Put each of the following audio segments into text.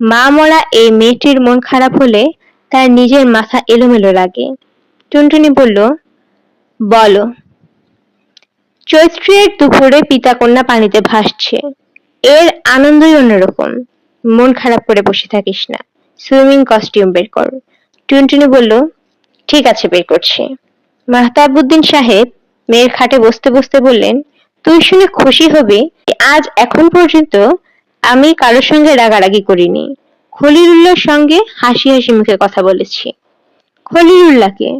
মা মরা এই মেয়েটির মন খারাপ হলে তার নিজের মাথা এলোমেলো লাগে। টুনটুনি বলল, বলো, চৈত্রের দুপুরে পিতা কন্যা পানিতে ভাসছে। এর আনন্দই অন্যরকম। মন খারাপ করে বসে থাকিস না। সুইমিং কস্টিউম বের কর। টুনটুনি বলল, ঠিক আছে, বের করছি। মাহতাবুদ্দিন সাহেব মেয়ের খাটে বসতে বসতে বললেন, তুই শুনে খুশি হবি আজ এখন পর্যন্ত আমি কারোর সঙ্গে রাগারাগি করিনি। খলিলুল্লাহর সঙ্গে হাসি হাসি মুখে কথা বলেছি। খলিলুল্লাহকে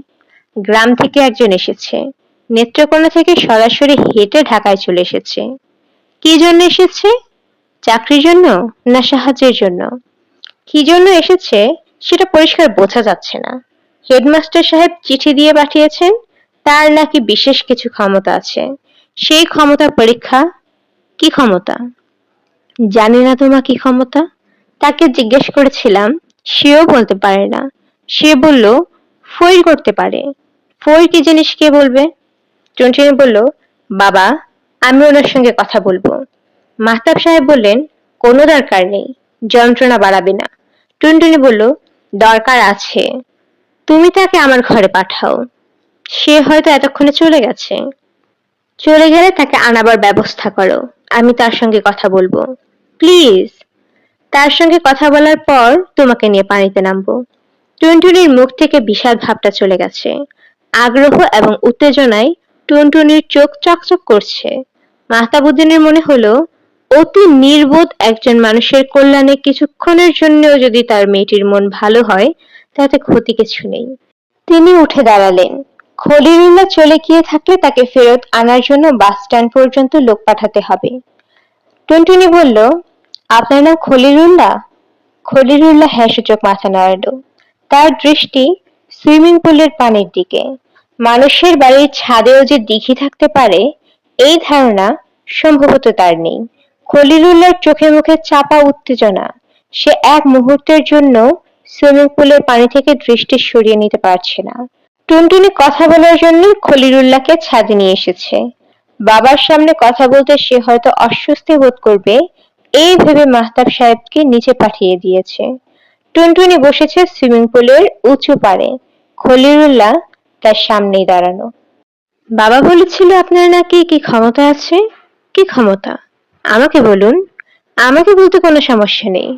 গ্রাম থেকে একজন এসেছে। নেত্রকোনা থেকে সরাসরি হেঁটে ঢাকায় চলে এসেছে। কি জন্য এসেছে? চাকরির জন্য না সাহায্যের জন্য? কি জন্য এসেছে সেটা পরিষ্কার বোঝা যাচ্ছে না। হেডমাস্টার সাহেব চিঠি দিয়ে পাঠিয়েছেন, তার নাকি বিশেষ কিছু ক্ষমতা আছে। সেই ক্ষমতা পরীক্ষা কি ক্ষমতা? জানি না তোমা কি ক্ষমতা। তাকে জিজ্ঞেস করেছিলাম, সেও বলতে পারে না। সে বলল ফইর করতে পারে। ফইর কি জিনিস কে বলবে? টুনটুনি বলল, বাবা, আমি ওনার সঙ্গে কথা বলব। মাহতাব সাহেব বললেন, কোনো দরকার নেই, যন্ত্রণা বাড়াবে না। টুনটুনি বলল, দরকার আছে। তুমি তাকে আমার ঘরে পাঠাও। সে হয়তো এতক্ষণে চলে গেছে। চলে গেলে তাকে আনাবার ব্যবস্থা করো। আমি তার সঙ্গে কথা বলব। প্লিজ। তার সঙ্গে কথা বলার পর তোমাকে নিয়ে পানিতে নামবো। টুনটুনির মুখ থেকে বিষাদ ভাবটা চলে গেছে। আগ্রহ এবং উত্তেজনায় টুনটুনির চোখ চকচক করছে। মাহতাবুদ্দিনের মনে হলো, অতি নির্বোধ একজন মানুষের কল্যাণে কিছুক্ষণের জন্যও যদি তার মেয়েটির মন ভালো হয়, তাতে ক্ষতি কিছু নেই। তিনি উঠে দাঁড়ালেন। খলিলুল্লাহ চলে গিয়ে থাকলে তাকে ফেরত আনার জন্য বাস স্ট্যান্ড পর্যন্ত লোক পাঠাতে হবে। টুনটুনি বলল, আপনার নাম খলিলুল্লাহ? খলিলুল্লাহ হ্যাঁ সূচক মাথা নাড়ালো। তার দৃষ্টি সুইমিং পুলের পানির দিকে। মানুষের বাড়ির ছাদেও যে দিঘি থাকতে পারে, এই ধারণা সম্ভবত তার নেই। খলিলুল্লাহর চোখে মুখে চাপা উত্তেজনা। সে এক মুহূর্তের জন্য সুইমিং পুলের পানি থেকে দৃষ্টি সরিয়ে নিতে পারছে না। টুনটুনি কথা বলার জন্য খলিলুল্লাহকে ছাদে নিয়ে এসেছে। বাবার সামনে কথা বলতে সে হয়তো অস্বস্তি বোধ করবে, এই ভেবে মাহতাব সাহেবকে নিচে পাঠিয়ে দিয়েছে। টুনটুনি বসেছে সুইমিং পুলের উঁচু পাড়ে। খলিলুল্লাহ তার সামনেই দাঁড়ানো বাবা বলেছিল আপনার নাকি কি ক্ষমতা আছে? কি ক্ষমতা? আমাকে বলুন। আমাকে বলতে কোনো সমস্যা নেই।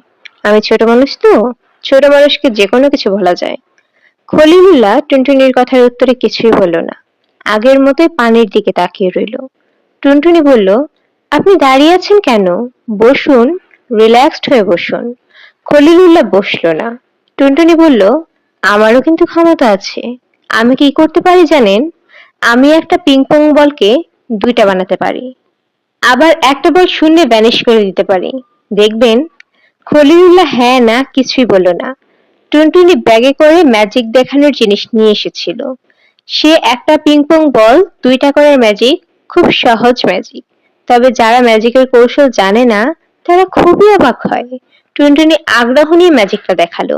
আমি ছোট মানুষ তো। ছোট মানুষকে যে কোনো কিছু বলা যায়। খলিলুল্লাহ টুনটুনির কথার উত্তরে কিছুই বলল না। আগের মতোই পানির দিকে তাকিয়ে রইল। টুনটুনি বলল, আপনি দাঁড়িয়ে আছেন কেন? বসুন রিল্যাক্সড হয়ে বসুন। খলিলুল্লাহ বসল না। টুনটুনি বলল, আমারও কিন্তু ক্ষমতা আছে। আমি কি করতে পারি জানেন? আমি একটা পিং পং বলকে দুইটা বানাতে পারি। আবার একটা বল শূন্যে ভ্যানিশ করে দিতে পারি। দেখবেন? খলিলুল্লাহ হ্যাঁ না কিছুই বলল না। টুনটুনি ব্যাগে করে ম্যাজিক দেখানোর জিনিস নিয়ে এসেছিল। সে একটা পিং পং বল দুইটা করে ম্যাজিক খুব সহজ ম্যাজিক তবে যারা ম্যাজিকের কৌশল জানে না, তারা খুবই অবাক হয়। টুনটুনি আগ্রহ নিয়ে ম্যাজিকটা দেখাল।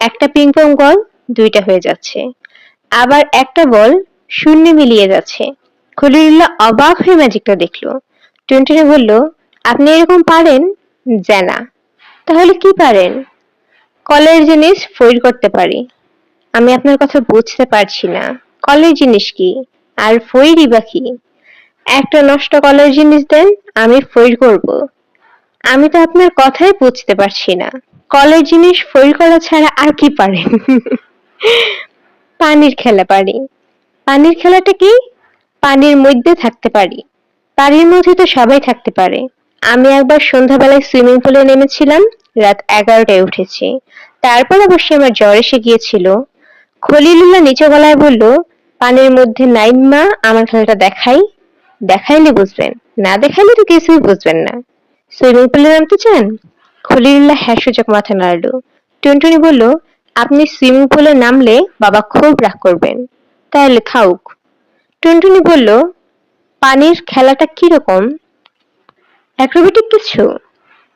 একটা পিং পং বল দুইটা হয়ে যাচ্ছে। আবার একটা বল শূন্যে মিলিয়ে যাচ্ছে। খলিলুল্লাহ অবাক হয়ে ম্যাজিকটা দেখল। টুনটুনি বলল, আপনি এরকম পারেন? জানা তাহলে কি পারেন? কলের জিনিস ফইর করতে পারি। আমি আপনার কথা বুঝতে পারছি না। কলের জিনিস কি? আর ফইরই বা কি? একটা নষ্ট কলের জিনিস দেন, আমি ফইর করব। আমি তো আপনার কথাই বুঝতে পারছি না। কলের জিনিস ফইর করা ছাড়া আর কি পারেন পানির খেলা পারি। পানির খেলাটা কি? পানির মধ্যে থাকতে পারি। পানির মধ্যে তো সবাই থাকতে পারে। আমি একবার সন্ধ্যাবেলায় সুইমিং পুলে নেমেছিলাম, রাত এগারোটায় উঠেছি। তারপর অবশ্যই আমার জ্বর এসে গিয়েছিল। খলিলুল্লাহ নিচু গলায় বলল, পানির মধ্যে নাইম নাইমা আমার খেলাটা দেখাই। দেখাইলে বুঝবেন, না দেখাইলে তো কিছুই বুঝবেন না। সুইমিং পুলে নামতে চান? খলিলুল্লাহ হ্যাঁ সূচক মাথা নাড়লো। টুনটুনি বলল, আপনি সুইমিং পুলে নামলে বাবা খুব রাগ করবেন। তাহলে থাউক। টুনটুনি বলল, পানির খেলাটা কীরকম? অ্যাক্রোবেটিক কিছু?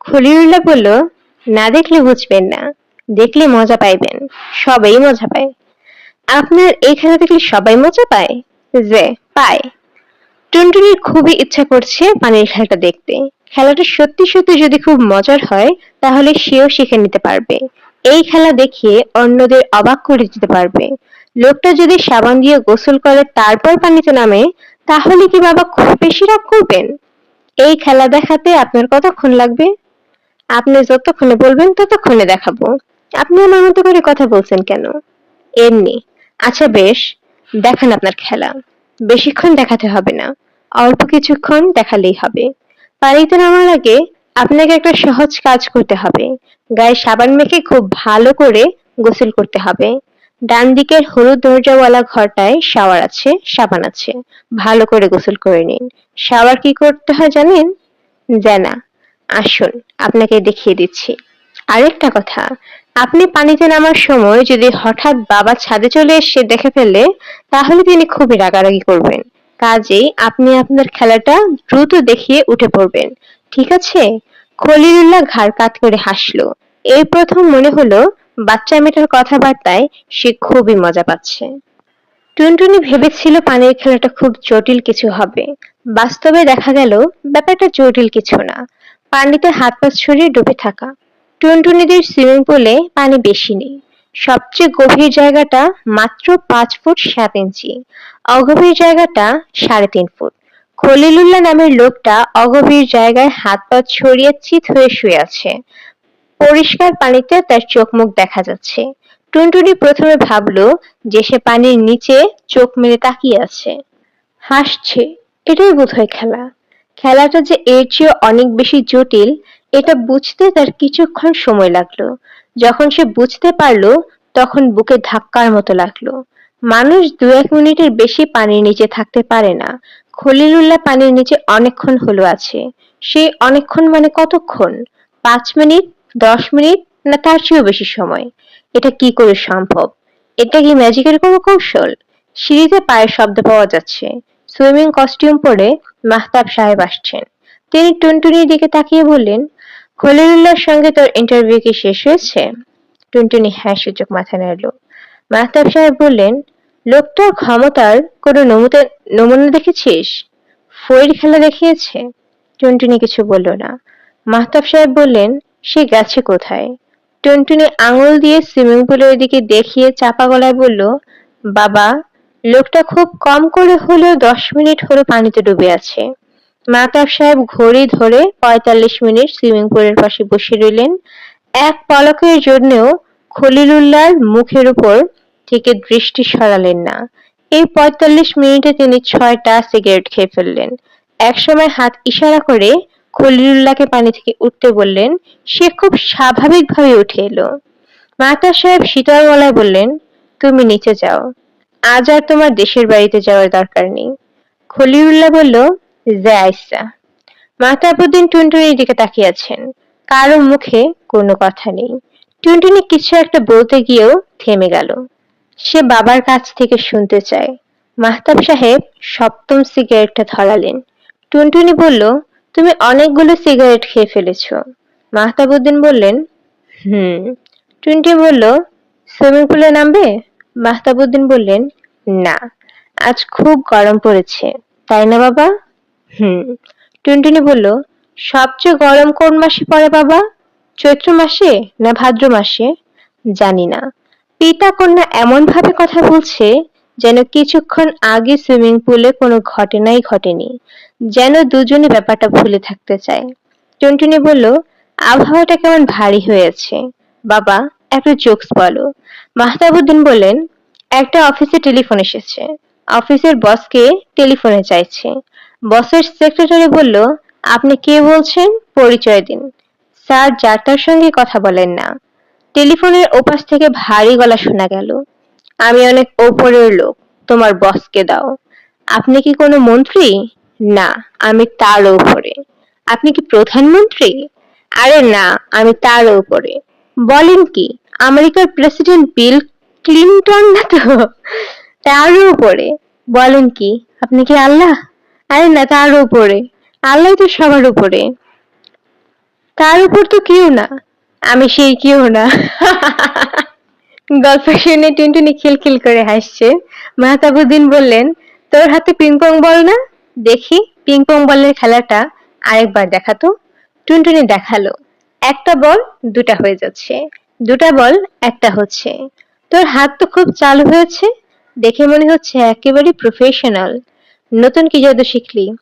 খলিলুল্লাহ বলল, না দেখলে বুঝবেন না, দেখলে মজা পাইবেন, সবাই মজা পায়। আপনার এই খেলা দেখলে সবাই মজা পায়? যে, পায়। টুনটুনির খুবই ইচ্ছা করছে পানির খেলাটা দেখতে। খেলাটা সত্যি সত্যি যদি খুব মজার হয়, তাহলে সেও শিখে নিতে পারবে। এই খেলা দেখিয়ে অন্যদের অবাক করে দিতে পারবে। লোকটা যদি সাবান দিয়ে গোসল করে তারপর পানিতে নামে, তাহলে কি বাবা খুব বেশি রাগ করবেন? এই খেলা দেখাতে আপনার কতক্ষণ লাগবে? আপনি যতক্ষণে বলবেন ততক্ষণে দেখাবো। আপনি আমার মতো করে কথা বলছেন কেন? এমনি। আচ্ছা বেশ, দেখান আপনার খেলা। বেশিক্ষণ দেখাতে হবে না, অল্প কিছুক্ষণ দেখালেই হবে। পানিতে নামার আগে আপনাকে একটা সহজ কাজ করতে হবে। গায়ে সাবান মেখে খুব ভালো করে গোসল করতে হবে। ডান দিকের হলুদ দরজাওয়ালা ঘরটায় শাওয়ার আছে, সাবান আছে। ভালো করে গোসল করে নিন। শাওয়ার কি করতে হয় জানেন? জানা। আসুন, আপনাকে দেখিয়ে দিচ্ছি। আরেকটা কথা আপনি পানিতে নামার সময় যদি হঠাৎ বাবা ছাদে চলে এসে দেখে ফেলে, তাহলে তিনি খুবই রাগারাগি করবেন। কাজেই আপনি আপনার খেলাটা দ্রুত দেখিয়ে উঠে পড়বেন। ঠিক আছে? খলিলুল্লাহ ঘাড় কাত করে হাসলো। এই প্রথম মনে হলো, বাচ্চা মেয়েটার কথাবার্তায় সে খুবই মজা পাচ্ছে। টুনটুনি ভেবেছিল পানির খেলাটা খুব জটিল কিছু হবে। বাস্তবে দেখা গেল, ব্যাপারটা জটিল কিছু না। পানিতে হাত পা ছড়িয়ে ডুবে থাকা। টুনটুনিদের সুইমিং পুলে পানি বেশি নেই। সবচেয়ে গভীর জায়গাটা মাত্র পাঁচ ফুট সাত ইঞ্চি। অগভীর জায়গাটা সাড়ে তিন ফুট। খলিলুল্লাহ নামের লোকটা অগভীর জায়গায় হাত পা ছড়িয়ে চিত হয়ে শুয়ে আছে। পরিষ্কার পানিতে তার চোখ মুখ দেখা যাচ্ছে। টুনটুনি প্রথমে ভাবলো যে সে পানির নিচে চোখ মেলে তাকিয়ে আছে। হাসছে। এটাই বোধহয় খেলা। খেলাটা যে এর চেয়ে অনেক বেশি জটিল এটা বুঝতে তার কিছুক্ষণ সময় লাগল। যখন সে বুঝতে পারল, তখন বুকে ধাক্কার মতো লাগল। মানুষ দু এক মিনিটের বেশি পানির নিচে থাকতে পারে না। খলিলুল্লাহ পানির নিচে অনেকক্ষণ হলো আছে। সে অনেকক্ষণ মানে কতক্ষণ? পাঁচ মিনিট, দশ মিনিট, না তার চেয়েও বেশি সময়? এটা কি করে সম্ভব? এটা কি ম্যাজিকের কোনো কৌশল? সিঁড়িতে পায়ের শব্দ পাওয়া যাচ্ছে। সুইমিং কস্টিউম পরে মাহতাব সাহেব আসছেন। তিনি টুনটুনির দিকে তাকিয়ে বললেন খলিলুল্লাহর সঙ্গে তোর ইন্টারভিউ কি শেষ হয়েছে? টুনটুনি হ্যাঁ সূচক মাথা নাড়ল। মাহতাব সাহেব বললেন লোকটার ক্ষমতার কোনো নমুনা নমুনা দেখেছিস? ফইর খেলা দেখিয়েছে? টুনটুনি কিছু বলল না। মাহতাব সাহেব বললেন, সে গেছে কোথায়? টুনটুনি আঙুল দিয়ে সুইমিং পুলের দিকে দেখিয়ে চাপা গলায় বলল, বাবা, লোকটা খুব কম করে হলেও দশ মিনিট হলো পানিতে ডুবে আছে। মাহতাব সাহেব ঘড়ি ধরে পঁয়তাল্লিশ মিনিট সুইমিং পুলের পাশে বসে রইলেন। এক পলকের জন্যও খলিলুল্লাহর মুখের উপর থেকে দৃষ্টি সরালেন না। এই পঁয়তাল্লিশ মিনিটে তিনি ছয়টা সিগারেট খেয়ে ফেললেন। একসময় হাত ইশারা করে খলিলুল্লাহকে পানি থেকে উঠতে বললেন, সে খুব স্বাভাবিকভাবে উঠে এলো। মাতা সাহেব শীতল গলায় বললেন, তুমি নিচে যাও। আজ আর তোমার দেশের বাড়িতে যাওয়ার দরকার নেই। খলিলুল্লাহ বলল আইসা মাহতাবুদ্দিন টুনটুনির দিকে তাকিয়ে আছেন কারও মুখে কোনো কথা নেই। টুনটুনি কিছু একটা বলতে গিয়েও থেমে গেল। সে বাবার কাছ থেকে শুনতে চায়। মাহতাব সাহেব সপ্তম সিগারেটটা ধরালেন। টুনটুনি বলল, তুমি অনেকগুলো সিগারেট খেয়ে ফেলেছ। মাহতাবুদ্দিন বললেন, হুম। টুনটি বলল, সুইমিং পুলে নামবে? মাহতাবুদ্দিন বললেন, না, আজ খুব গরম পড়েছে। তাই না বাবা? হুম। টুনটুনি বলল, সবচেয়ে গরম কোন মাসে পড়ে বাবা? চৈত্র মাসে না ভাদ্র মাসে? জানি না। পিতা কন্যা এমন ভাবে কথা বলছে যেন কিছুক্ষণ আগে সুইমিং পুলে কোনো ঘটনাই ঘটেনি, যেন দুজনে ব্যাপারটা ভুলে থাকতে চায়। টুনটুনি বলল, আবহাওয়াটা কেমন ভারী হয়েছে। বাবা, একটা জোকস বলো। মাহতাবুদ্দিন বললেন, একটা অফিসে টেলিফোন এসেছে। অফিসের বসকে টেলিফোনে চাইছে। বসের সেক্রেটারি বলল, আপনি কে বলছেন? পরিচয় দিন। স্যার যার তার সঙ্গে কথা বলেন না। টেলিফোনের ওপাশ থেকে ভারী গলা শোনা গেল। আমি অনেক ওপরের লোক, তোমার বসকে দাও। আপনি কি কোনো মন্ত্রী? না, আমি তার উপরে আপনি কি প্রধানমন্ত্রী? আরে না, আমি তার উপরে বলেন কি, আমেরিকার প্রেসিডেন্ট বিল ক্লিনটন না তো? তার উপরে। বলেন কি, আপনি কি আল্লাহ? আরে না, তার উপরে। আল্লাহ তো সবার উপরে। তার উপর তো কেউ না। আমি সেই কেউ না। গল্প শুনে টুনটুনি খিলখিল করে হাসছে। মাহতাবুদ্দিন বললেন, তোর হাতে পিং পং বল না? দেখি পিং পং বলের খেলাটা আরেকবার দেখাতো। টুনটুনি দেখাল, একটা বল দুটা হয়ে যাচ্ছে। দুটা বল একটা হচ্ছে। তোর হাত তো খুব চালু হয়েছে। দেখে মনে হচ্ছে একেবারে প্রফেশনাল নতুন কি জাদু শিখলি?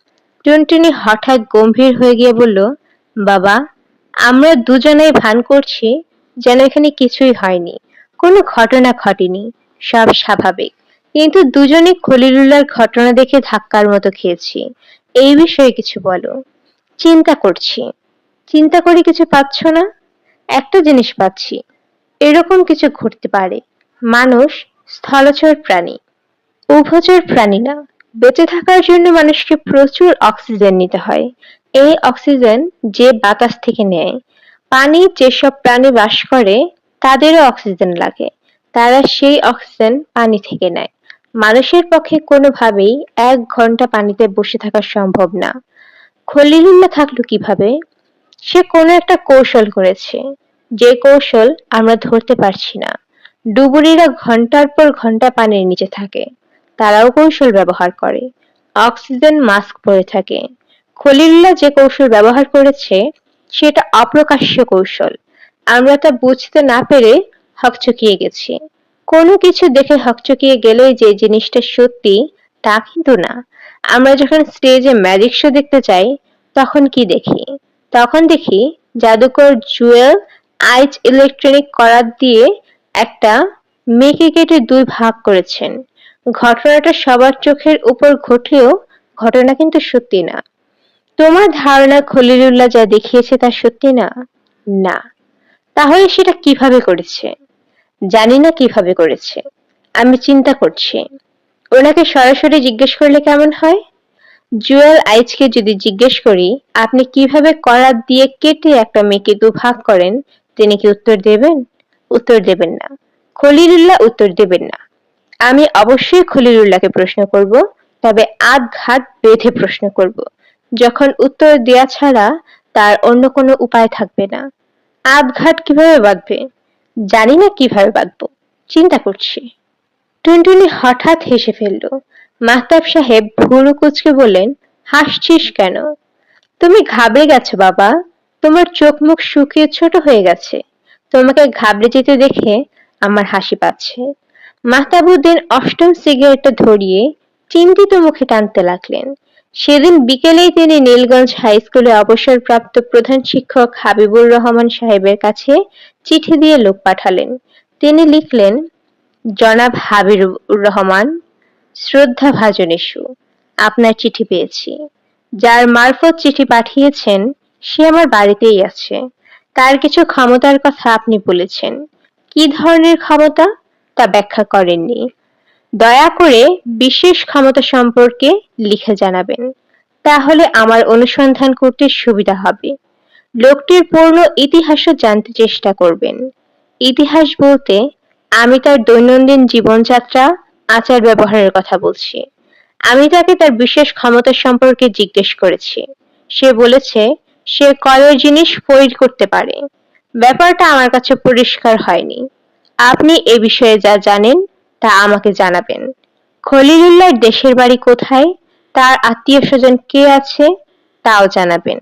টুনটুনি হঠাৎ গম্ভীর হয়ে গিয়ে বলল, বাবা, আমরা দুজনেই ভান করছি যেন এখানে কিছুই হয়নি। কোনো ঘটনা ঘটেনি, সব স্বাভাবিক। কিন্তু দুজনে খলিলুল্লার ঘটনা দেখে ধাক্কার মতো খেয়েছি। এই বিষয়ে কিছু বলো। চিন্তা করছি। চিন্তা করে কিছু পাচ্ছ না? একটা জিনিস পাচ্ছি। এরকম কিছু ঘটতে পারে। মানুষ স্থলচর প্রাণী। উভচর প্রাণী না। বেঁচে থাকার জন্য মানুষকে প্রচুর অক্সিজেন নিতে হয়। এই অক্সিজেন যে বাতাস থেকে নেয়। পানি যেসব প্রাণী বাস করে, তাদেরও অক্সিজেন লাগে। তারা সেই অক্সিজেন পানি থেকে নেয়। মানুষের পক্ষে কোনোভাবেই এক ঘণ্টা পানিতে বসে থাকা সম্ভব না। খলিলুল্লাহ থাকল কীভাবে? সে কোনো একটা কৌশল করেছে। যে কৌশল আমরা ধরতে পারছি না। ডুবুরিরা ঘণ্টার পর ঘণ্টা পানির নিচে থাকে। তারাও কৌশল ব্যবহার করে। অক্সিজেন মাস্ক পরে থাকে। খলিল্লা যে কৌশল ব্যবহার করেছে, সেটা অপ্রকাশ্য কৌশল। আমরা তা বুঝতে না পেরে হকচকিয়ে গেছি। কোনো কিছু দেখে হকচকিয়ে গেলেই যে জিনিসটা সত্যি, তা কিন্তু না। আমরা যখন স্টেজে ম্যাজিক শো দেখতে যাই, তখন কি দেখি? তখন দেখি জাদুকর জুয়েল আইচ ইলেকট্রনিক করাত দিয়ে একটা মেয়েকে কেটে দুই ভাগ করেছেন। ঘটনাটা সবার চোখের উপর ঘটলেও ঘটনা কিন্তু সত্যি না। তোমার ধারণা খলিলুল্লাহ যা দেখিয়েছে তা সত্যি না? না। তাহলে সেটা কীভাবে করেছে? জানি না কীভাবে করেছে। আমি চিন্তা করছি। ওনাকে সরাসরি জিজ্ঞেস করলে কেমন হয়? জুয়েল আইজকে যদি জিজ্ঞেস করি, আপনি কীভাবে করাত দিয়ে কেটে একটা মেয়েকে দুভাগ করেন, তিনি কি উত্তর দেবেন? উত্তর দেবেন না। খলিলুল্লাহ উত্তর দেবেন না। আমি অবশ্যই খলিলুল্লাহকে প্রশ্ন করব, তবে আধ ঘাট বেঁধে প্রশ্ন করব। যখন উত্তর দেয়া ছাড়া তার অন্য কোনো উপায় থাকবে না। আধ ঘাট কীভাবে বাঁধবে? জানি না কীভাবে বাঁধবো। চিন্তা করছি। টুনটুনি হঠাৎ হেসে ফেলল। মাহতাব সাহেব ভুরু কুচকে বললেন, হাসছিস কেন? তুমি ঘাবড়ে গেছো বাবা। তোমার চোখ মুখ শুকিয়ে ছোট হয়ে গেছে। তোমাকে ঘাবড়ে যেতে দেখে আমার হাসি পাচ্ছে। মাহতাবুদ্দিন অষ্টম সিগারেটটা ধরিয়ে চিন্তিত মুখে টানতে লাগলেন। সেদিন বিকেলেই তিনি নীলগঞ্জ হাই স্কুলে অবসরপ্রাপ্ত প্রধান শিক্ষক হাবিবুর রহমান সাহেবের কাছে চিঠি দিয়ে লোক পাঠালেন। তিনি লিখলেন, জনাব হাবিবুর রহমান, শ্রদ্ধা ভাজন ইস্যু, আপনার চিঠি পেয়েছি। যার মারফত চিঠি পাঠিয়েছেন, সে আমার বাড়িতেই আছে। তার কিছু ক্ষমতার কথা আপনি বলেছেন। কি ধরনের ক্ষমতা? তা ব্যাখ্যা করেননি। দয়া করে বিশেষ ক্ষমতা সম্পর্কে লিখে জানাবেন। তাহলে আমার অনুসন্ধান করতে সুবিধা হবে। লোকটির পূর্ণ ইতিহাসও জানতে চেষ্টা করবেন। ইতিহাস বলতে আমি তার দৈনন্দিন জীবনযাত্রা, আচার ব্যবহারের কথা বলছি। আমি তাকে তার বিশেষ ক্ষমতা সম্পর্কে জিজ্ঞেস করেছি। সে বলেছে, সে কয়েক জিনিস ফৈর করতে পারে। ব্যাপারটা আমার কাছে পরিষ্কার হয়নি। আপনি এ বিষয়ে যা জানেন, তা আমাকে জানাবেন। খলিলুল্লাহর দেশের বাড়ি কোথায়? তার আত্মীয় স্বজন কে আছে? তাও জানাবেন।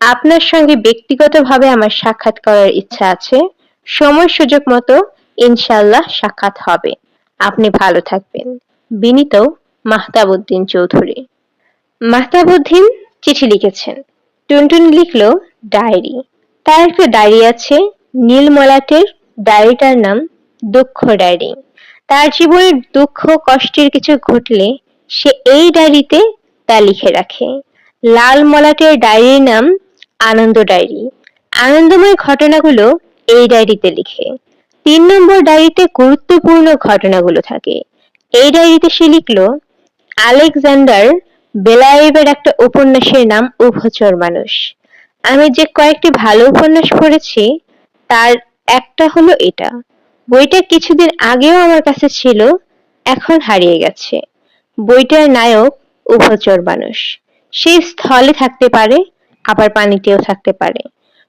আপনার সঙ্গে ব্যক্তিগতভাবে আমার সাক্ষাৎ করার ইচ্ছা আছে। সময় সুযোগ মতো ইনশাল্লাহ সাক্ষাৎ হবে। আপনি ভালো থাকবেন। বিনীত মাহতাবুদ্দিন চৌধুরী। মাহতাবুদ্দিন চিঠি লিখেছেন। টুনটুন লিখল ডায়েরি। তার একটা ডায়েরি আছে নীল মলাটের ডায়েরিটার নাম দুঃখ ডায়েরি। তার জীবনের দুঃখ, কষ্টের কিছু ঘটলে সে এই ডায়েরিতে তা লিখে রাখে। লাল মলাটের ডায়েরির নাম আনন্দ ডায়েরি। আনন্দময় ঘটনাগুলো এই ডায়েরিতে লিখে। তিন নম্বর ডায়েরিতে গুরুত্বপূর্ণ ঘটনাগুলো থাকে। এই ডায়েরিতে সে লিখলো, আলেকজান্ডার বেলায়েবের একটা উপন্যাসের নাম উভচর মানুষ। আমি যে কয়েকটি ভালো উপন্যাস পড়েছি, তার একটা হলো এটা। বইটা কিছুদিন আগেও আমার কাছে ছিল, এখন হারিয়ে গেছে। বইটার নায়ক উভচর মানুষ। সে স্থলে থাকতে পারে, আবার পানিতেও থাকতে পারে।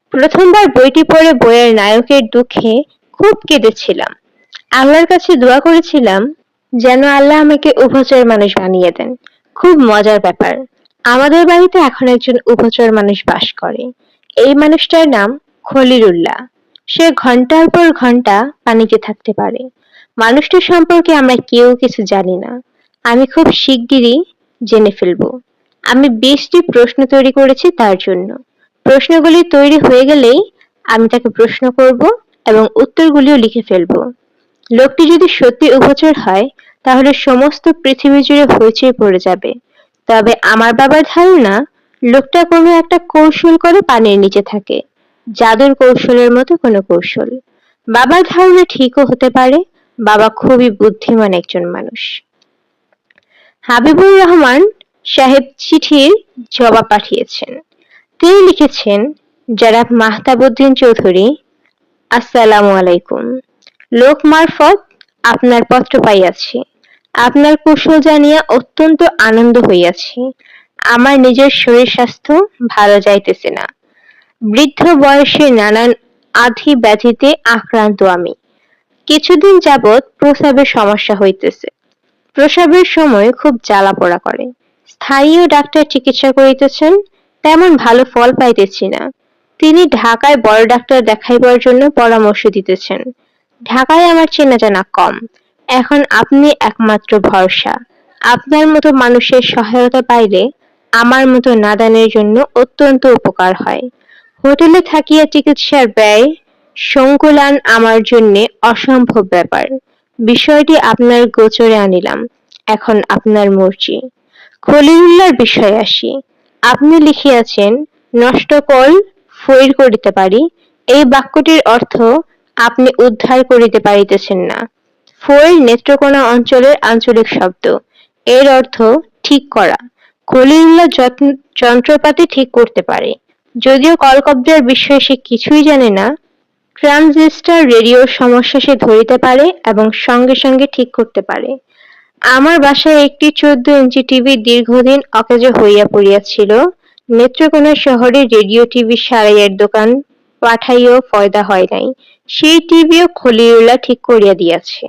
প্রথমবার বইটি পড়ে বইয়ের নায়কের দুঃখে খুব কেঁদেছিলাম। আল্লাহর কাছে দোয়া করেছিলাম, যেন আল্লাহ আমাকে উভচর মানুষ বানিয়ে দেন। খুব মজার ব্যাপার। আমাদের বাড়িতে এখন একজন উভচর মানুষ বাস করে। এই মানুষটার নাম খলিলুল্লাহ। সে ঘণ্টার পর ঘণ্টা পানিতে থাকতে পারে। মানুষটি সম্পর্কে আমরা কেউ কিছু জানি না। আমি খুব শিগগিরই জেনে ফেলব। আমি বেশটি প্রশ্ন তৈরি করেছি তার জন্য। প্রশ্নগুলি তৈরি হয়ে গেলেই আমি তাকে প্রশ্ন করব এবং উত্তরগুলিও লিখে ফেলব। লোকটি যদি সত্যি উপচর হয়, তাহলে সমস্ত পৃথিবী জুড়ে হইচই পড়ে যাবে। তবে আমার বাবার ধারণা, লোকটা কোনো একটা কৌশল করে পানির নিচে থাকে। জাদুর কৌশলের মতো কোনো কৌশল। বাবার ধারণা ঠিকও হতে পারে, বাবা খুবই বুদ্ধিমান একজন মানুষ। হাবিবুর রহমান সাহেব চিঠির জবাব পাঠিয়েছেন। তিনি লিখেছেন যারা মাহতাবুদ্দিন চৌধুরী, আসসালামু আলাইকুম। লোক মারফত আপনার পত্র পাইয়াছি। আপনার কুশল জানিয়া অত্যন্ত আনন্দ হইয়াছি। আমার নিজের শরীর স্বাস্থ্য ভালো যাইতেছে না। বৃদ্ধ বয়সে নানান আধি ব্যাধিতে আক্রান্ত আমি। কিছুদিন যাবৎ প্রসাবের সমস্যা হইতেছে। প্রসাবের সময় খুব জ্বালা পোড়া করে। স্থানীয় ডাক্তার চিকিৎসা করিতেছেন, তেমন ভালো ফল পাইতেছি না। তিনি ঢাকায় বড় ডাক্তার দেখাইবার জন্য পরামর্শ দিতেছেন। ঢাকায় আমার চেনা জানা কম। এখন আপনি একমাত্র ভরসা। আপনার মতো মানুষের সহায়তা পাইলে আমার মতো নাদানের জন্য অত্যন্ত উপকার হয়। হোটেলে থাকিয়া চিকিৎসার ব্যয় সংকুলান আমার জন্য অসম্ভব ব্যাপার। বিষয়টি আপনার গোচরে আনিলাম। এখন আপনার মর্জি। খলিলুল্লাহর বিষয়ে আসি। আপনি লিখিয়াছেন, নষ্ট কল ফইর করিতে পারি, এই বাক্যটির অর্থ আপনি উদ্ধার করিতে পারিতেছেন না। ফৈর নেত্রকোনা অঞ্চলের আঞ্চলিক শব্দ। এর অর্থ ঠিক করা। খলিলুল্লাহ যন্ত্রপাতি ঠিক করতে পারে। যদিও কলকব্জার বিষয়ে সে কিছুই জানে না, ট্রানজিস্টার রেডিওর সমস্যা সে ধরিতে পারে এবং সঙ্গে সঙ্গে ঠিক করতে পারে। আমার বাসায় একটি চোদ্দ ইঞ্চি টিভি দীর্ঘদিন অকেজ হইয়া পড়িয়াছিল। নেত্রকোনা শহরে রেডিও টিভি সারাইয়ের দোকান পাঠাইও ফয়দা হয় নাই। সেই টিভিও খলিউল্লাহ ঠিক করিয়া দিয়াছে।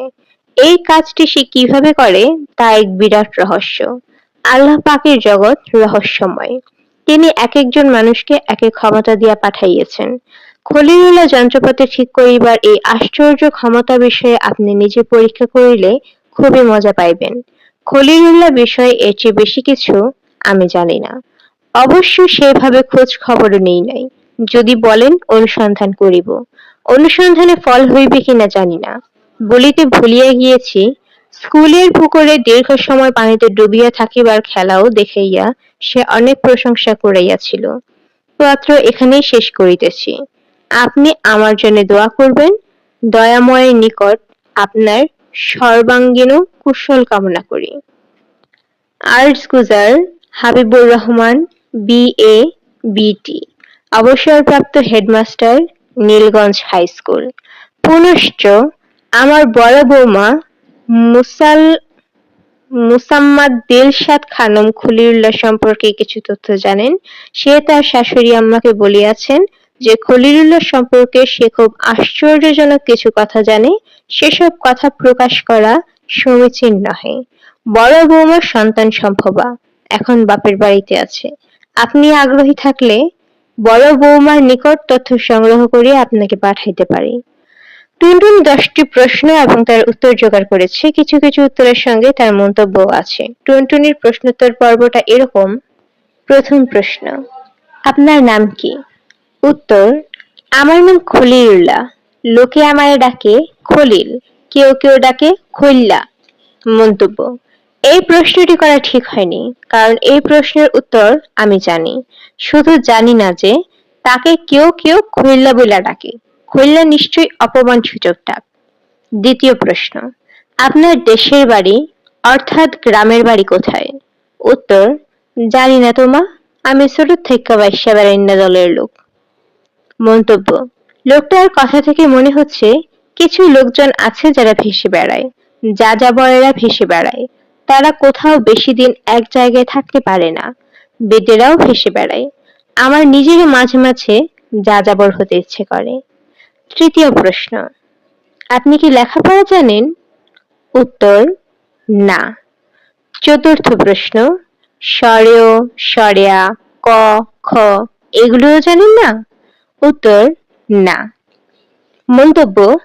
এই কাজটি সে কীভাবে করে, তা এক বিরাট রহস্য। আল্লাহ পাকের জগৎ রহস্যময়। তিনি এক একজন মানুষকে এক এক ক্ষমতা দিয়া পাঠাইয়াছেন। খলিলুল্লাহ যন্ত্রপাতি ঠিক করিবার এই আশ্চর্য ক্ষমতা বিষয়ে আপনি নিজে পরীক্ষা করিলে খুবই মজা পাইবেন। খলিলুল্লাহ বিষয়ে এর চেয়ে বেশি কিছু আমি জানি না। অবশ্য সেভাবে খোঁজ খবরও নেই নাই। যদি বলেন, অনুসন্ধান করিব। অনুসন্ধানে ফল হইবে কিনা জানি না। বলিতে ভুলিয়া গিয়েছি স্কুলের পুকুরে দীর্ঘ সময় পানিতে ডুবিয়া থাকিবার খেলাও দেখাইয়া সে অনেক প্রশংসা করাইয়াছিল পত্র এখানেই শেষ করিতেছি। আপনি আমার জন্য দোয়া করবেন। দয়াময়ের নিকট আপনার সর্বাঙ্গীন কুশল কামনা করি। আর্টস গুজার, Habibur Rahman, B A BT অবসরপ্রাপ্ত হেডমাস্টার, নীলগঞ্জ হাই স্কুল। পুনশ্চ আমার বড় বৌমা মুসাল, মুসাম্মাদ দিলশাদ খানম খলিলুল্লাহ সম্পর্কে কিছু তথ্য জানেন। সে তার শাশুড়ি আম্মাকে বলিয়াছেন যে, খলিলুল্লাহ সম্পর্কে সে খুব আশ্চর্যজনক কিছু কথা জানে। সেসব কথা প্রকাশ করা সমীচীন নহে। বড় বৌমার সন্তান সম্ভবা এখন বাপের বাড়িতে আছে। আপনি আগ্রহী থাকলে বড় বৌমার নিকট তথ্য সংগ্রহ করে আপনাকে পাঠাইতে পারি। টুনটুন দশটি প্রশ্ন এবং তার উত্তর জোগাড় করেছে। কিছু কিছু উত্তরের সঙ্গে তার মন্তব্য আছে। টুনটুনির প্রশ্নোত্তর পর্বটা এরকম। প্রথম প্রশ্ন, আপনার নাম কি? উত্তর, আমার নাম খলিলুল্লাহ। লোকে আমায় ডাকে খলিল। কেউ কেউ ডাকে খৈল্লা। মন্তব্য, এই প্রশ্নটি করা ঠিক হয়নি, কারণ এই প্রশ্নের উত্তর আমি জানি। শুধু জানি না যে, তাকে কেউ কেউ খৈল্লা বলে ডাকে। খৈল্লা নিশ্চয়ই অপমান সূচক ডাক দ্বিতীয় প্রশ্ন, আপনার দেশের বাড়ি অর্থাৎ গ্রামের বাড়ি কোথায়? উত্তর, জানি না তোমা আমি ছোট থেকে বাইশা বেড়াইন্না দলের লোক। মন্তব্য, লোকটার কথা থেকে মনে হচ্ছে কিছু লোকজন আছে যারা ভেসে বেড়ায়। যা যা বয়েরা ভেসে বেড়ায়, তারা কোথাও বেশি দিন এক জায়গায় থাকতে পারে না। বেদেরাও ভেসে বেড়ায়। আমার নিজেরও মাঝে মাঝে যা যাবর হতে ইচ্ছে করে। তৃতীয় প্রশ্ন, আপনি কি লেখাপড়া জানেন? উত্তর, না। চতুর্থ প্রশ্ন স্বরেও স্বরেয়া, ক, খ, এগুলোও জানেন না? উত্তর, না। মন্তব্য